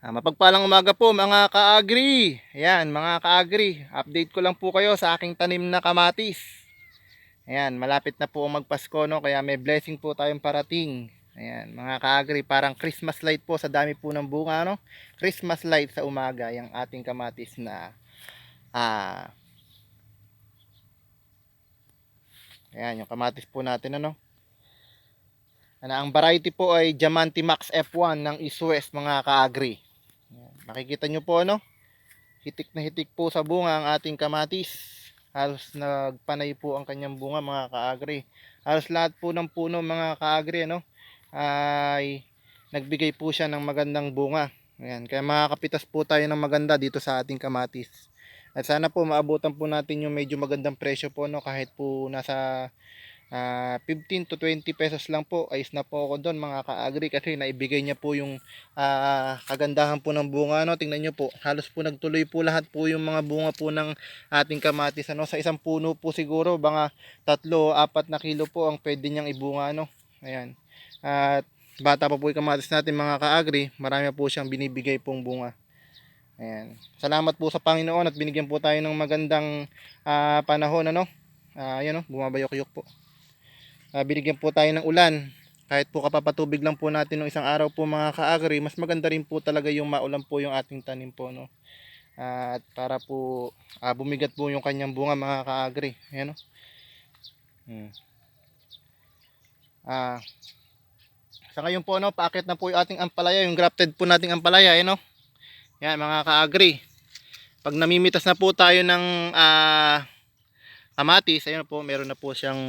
Ah, mapagpalang umaga po mga ka-agri. Ayan, mga ka-agri. Update ko lang po kayo sa aking tanim na kamatis. Ayan, malapit na po magpasko no, kaya may blessing po tayong parating. Ayan, mga ka-agri, parang Christmas light po sa dami po ng bunga no. Christmas light sa umaga yung ating kamatis na ah Ayan, yung kamatis po natin ano. Ano, ang variety po ay Diamante Max F1 ng East West mga ka-agri. Makikita nyo po ano, hitik na hitik po sa bunga ang ating kamatis. Halos nagpanay po ang kanyang bunga mga kaagri. Halos lahat po ng puno mga kaagri ano, ay nagbigay po siya ng magandang bunga. Ayan. Kaya makakapitas po tayo ng maganda dito sa ating kamatis. At sana po maabutan po natin yung medyo magandang presyo po no kahit po nasa ah, 15 to 20 pesos lang po. Ayos na po ako doon mga kaagri kasi naibigay niya po yung ah, kagandahan po ng bunga no? Tingnan niyo po halos po nagtuloy po lahat po yung mga bunga po ng ating kamatis ano? Sa isang puno po siguro mga tatlo o apat na kilo po ang pwede niyang ibunga no? Ayan. At bata pa po yung kamatis natin mga kaagri marami po siyang binibigay pong bunga. Ayan. Salamat po sa Panginoon at binigyan po tayo ng magandang ah, panahon ano? Ah, ayan no? Bumabayok-yok po Ah, binigyan po tayo ng ulan kahit po kapapatubig lang po natin ng isang araw po mga kaagri, mas maganda rin po talaga yung maulan po yung ating tanim po no. At para po ah, bumigat po yung kanyang bunga mga kaagri. Ayan no. Hmm. Ah, sa ngayon po no, paakit na po yung ating ampalaya, yung grafted po nating ampalaya, ayan no. Yan mga kaagri. Pag namimitas na po tayo ng ah kamatis, ayun po, meron na po siyang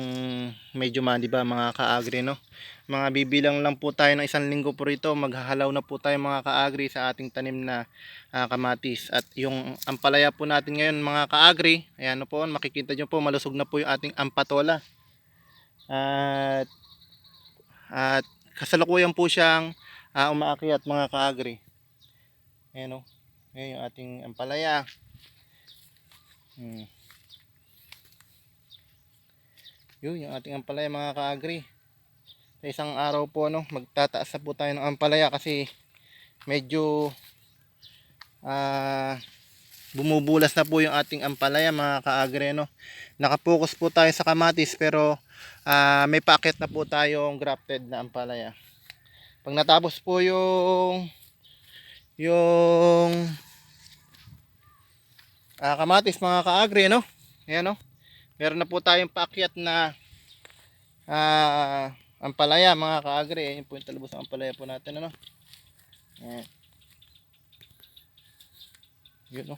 medyo man, di ba, mga kaagri, no? Mga bibilang lang po tayo ng isang linggo po rito, maghahalaw na po tayo mga kaagri sa ating tanim na ah, kamatis. At yung ampalaya po natin ngayon mga kaagri, ayan no po, makikita nyo po, malusog na po yung ating ampatola. At, at kasalukuyan po siyang ah, umaakyat mga kaagri. Ayan no, ayan yung ating ampalaya. Hmm. Yun, yung ating ampalaya mga kaagri. Sa isang araw po, no, magtataas po tayo ng ampalaya kasi medyo ah bumubulas na po yung ating ampalaya mga kaagri, no. Nakapokus po tayo sa kamatis pero ah, may packet na po tayong grafted na ampalaya. Pag natapos po yung yung ah, kamatis mga kaagri, no. Ayan, no meron na po tayong paakyat na ah, ampalaya mga kaagri. Ayan po yung talubos ng ampalaya po natin. Ano? Ayan. Yun no.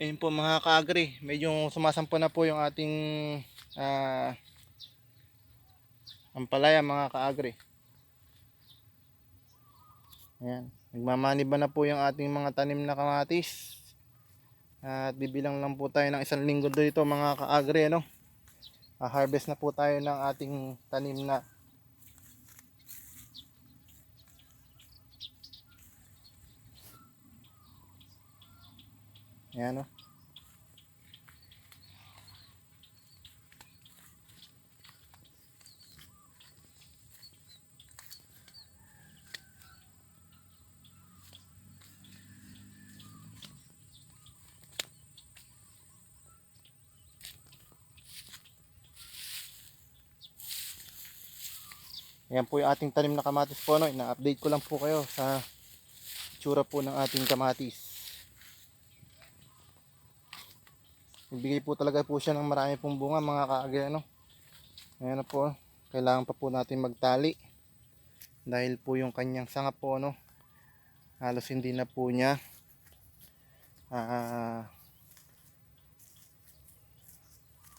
Ayan po mga kaagri. Medyo sumasampo na po yung ating ah, ampalaya mga kaagri. Ayan. Nagmamaniba na po yung ating mga tanim na kamatis. At bibilang lang po tayo ng isang linggo dito mga kaagri ano. Ah, harvest na po tayo ng ating tanim na Ayan o. Ayan po yung ating tanim na kamatis po no. Ina-update ko lang po kayo sa itsura po ng ating kamatis. Nagbigay po talaga po siya ng marami pong bunga mga kaagri ano. Ayan po. Kailangan pa po natin magtali. Dahil po yung kanyang sanga po no. Halos hindi na po niya ah,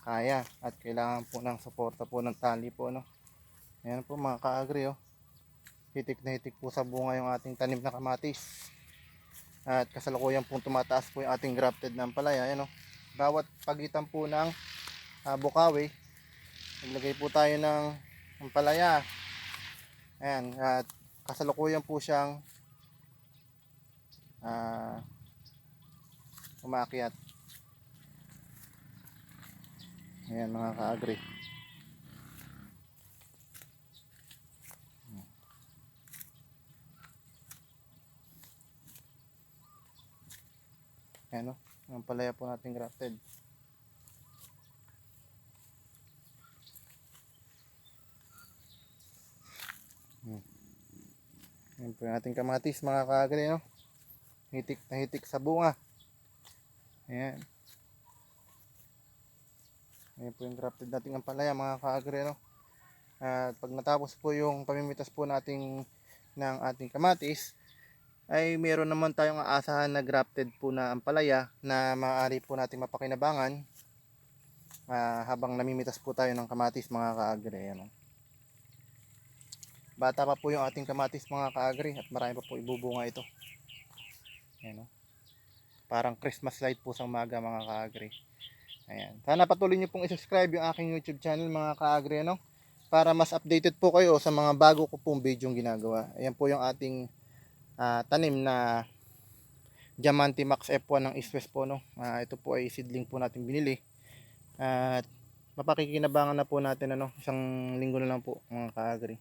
kaya at kailangan po ng suporta po ng tali po no. Ayan po mga kaagri oh. Hitik na hitik po sa bunga yung ating tanim na kamatis. At kasalukuyan pong tumataas po yung ating grafted na ampalaya. Ayan oh. Bawat pagitan po ng uh, bukawi, naglagay po tayo ng ampalaya. Ayan. At kasalukuyan po siyang uh, umakyat. Ayan mga kaagri. Ayan o. Ang palaya po natin grafted. Hmm. Ayan po yung ating kamatis mga kaagri no. Hitik na hitik sa bunga. Ayan. Ayan po yung grafted nating ampalaya mga kaagri no. At pag natapos po yung pamimitas po nating ng ating kamatis, ay meron naman tayong aasahan na grafted po na ampalaya na maaari po nating mapakinabangan ah, habang namimitas po tayo ng kamatis mga kaagri. Ano. Bata pa po yung ating kamatis mga kaagri at marami pa po ibubunga ito. Ayan, oh. Parang Christmas light po sa umaga mga kaagri. Ayan. Sana patuloy niyo pong i-subscribe yung aking YouTube channel mga kaagri. Ano? Para mas updated po kayo sa mga bago ko pong video yung ginagawa. Ayan po yung ating ah, tanim na Diamante Max F1 ng East po no. Ah, ito po ay seedling po natin binili. At mapakikinabangan na po natin ano, isang linggo na lang po mga kaagri.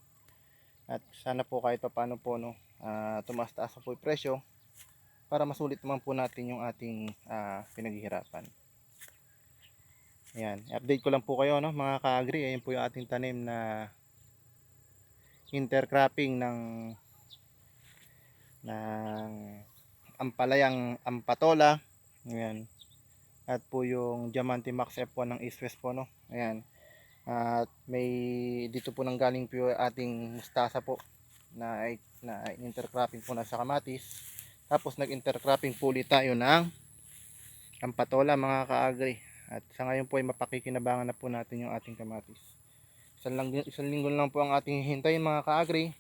At sana po kahit pa paano po no, ah, tumaas-taas po yung presyo para masulit naman po natin yung ating ah, pinaghihirapan. Ayan, update ko lang po kayo no, mga kaagri. Ayan po yung ating tanim na intercropping ng ng ampalayang ampatola. Ayan. At po yung Diamante Max F1 ng East West po no. Ayan. At may dito po nang galing po ating mustasa po na na intercropping po na sa kamatis. Tapos nag-intercropping po ulit tayo ng ampatola mga kaagri. At sa ngayon po ay mapakikinabangan na po natin yung ating kamatis. Isang, lang, isang linggo lang po ang ating hintayin mga kaagri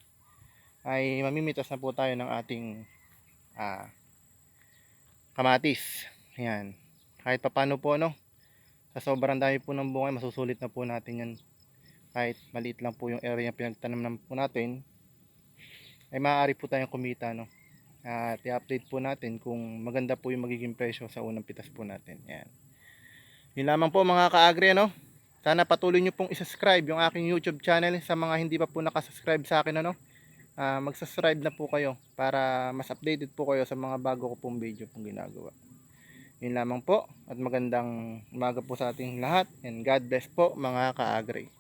ay mamimitas na po tayo ng ating ah, kamatis. Ayan. Kahit papano po no, sa sobrang dami po ng bunga, masusulit na po natin yan. Kahit maliit lang po yung area na pinagtanim na po natin, ay maaari po tayong kumita no. At i-update po natin kung maganda po yung magiging presyo sa unang pitas po natin. Ayan. Yun lamang po mga ka-agri ano. Sana patuloy nyo pong isubscribe yung aking YouTube channel sa mga hindi pa po nakasubscribe sa akin ano. Ah, mag-subscribe na po kayo para mas updated po kayo sa mga bago ko pong video pong ginagawa. Yun lamang po at magandang umaga po sa ating lahat and God bless po mga ka-agri.